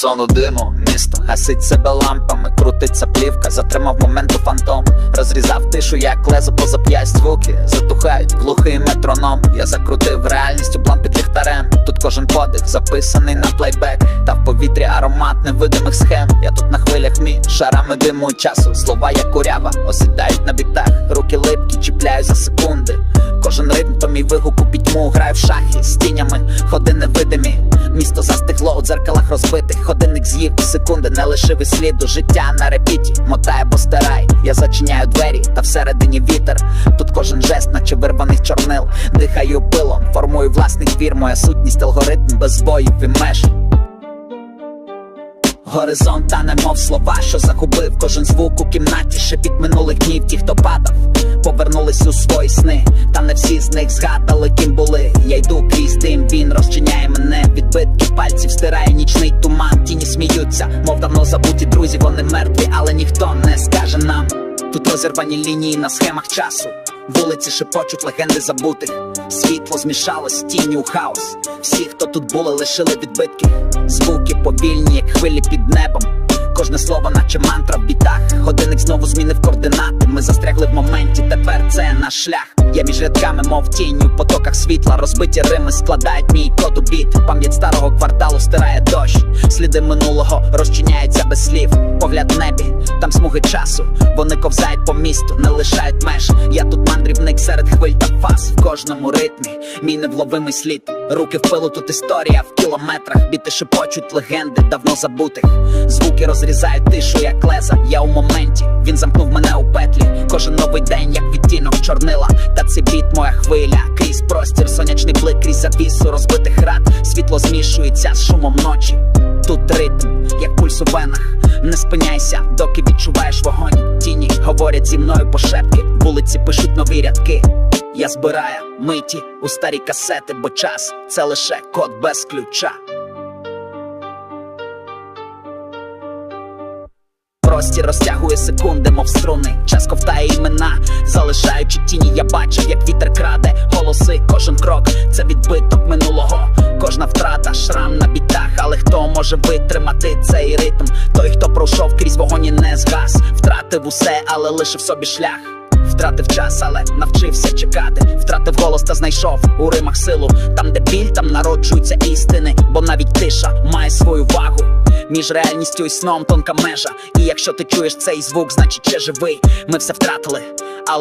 сону диму, місто гасить себе лампами, крутиться плівка, затримав моменту фантом, розрізав тишу, як лезо поза п'ять звуки, затухають глухий метроном. Я закрутив реальність у план під ліхтарем. Кожен подих записаний на плейбек, та в повітрі аромат невидимих схем. Я тут на хвилях мій шарами диму часу. Слова як курява, осідають на бітах, руки липкі, чіпляю за секунди. Кожен ритм то мій вигук у пітьму граю в шахи з тінями, ходи невидимі. Місто застигло у дзеркалах розбитих. Годинник з'їв секунди, не лишив і сліду. Життя на репіті, мотає, бо стирай. Я зачиняю двері, та всередині вітер. Жест, наче вирваних чорнил. Дихаю пилом, формую власний твір. Моя сутність алгоритм без збоїв і меж. Горизонт та мов слова, що загубив кожен звук у кімнаті, шепіт минулих днів, ті, хто падав, повернулись у свої сни, та не всі з них згадали, ким були. Я йду крізь дим, він розчиняє мене, відбитки пальців стирає нічний туман, тіні сміються, мов давно забуті друзі, вони мертві, але ніхто не скаже нам. Тут розірвані лінії на схемах часу. Вулиці шепочуть легенди забутих. Світло змішалось з тінню у хаос. Всі, хто тут були, лишили відбитки. Звуки повільні, як хвилі під небом. Кожне слово, наче мантра в бітах. Годинник знову змінив координати. Ми застрягли в моменті, тепер це наш шлях. Я між рядками, мов тінь у потоках світла. Розбиті рими складають мій код у біт. Пам'ять старого кварталу стирає дощ. Сліди минулого розчиняються без слів. Погляд в небі, там смуги часу. Вони ковзають по місту, не лишають меж. Я тут мандрівник серед хвиль та фаз. В кожному ритмі мій невловимий слід. Руки в пилу, тут історія в кілометрах. Біти шепочуть легенди давно забутих. Звуки розрізають тишу, як леза. Я у моменті, він замкнув мене у петлі. Кожен новий день, як відтінок чорнила. Та це біт, моя хвиля. Крізь простір, сонячний блик, крізь завісу розбитих рад. Світло змішується з шумом ночі. Тут ритм, пульс у венах. Не спиняйся, доки відчуваєш вогонь. Тіні говорять зі мною по шепки. Вулиці пишуть нові рядки. Я збираю миті у старі касети, бо час це лише код без ключа. Простір розтягує секунди, мов струни. Час ковтає імена, залишаючи тіні, я бачив, як вітер може витримати цей ритм? Той, хто пройшов крізь вогонь і не згас, втратив усе, але лишив собі шлях. Втратив час, але навчився чекати. Втратив голос та знайшов у римах силу. Там, де біль, там народжуються істини, бо навіть тиша має свою вагу. Між реальністю і сном тонка межа. І якщо ти чуєш цей звук, значить ще живий. Ми все втратили, але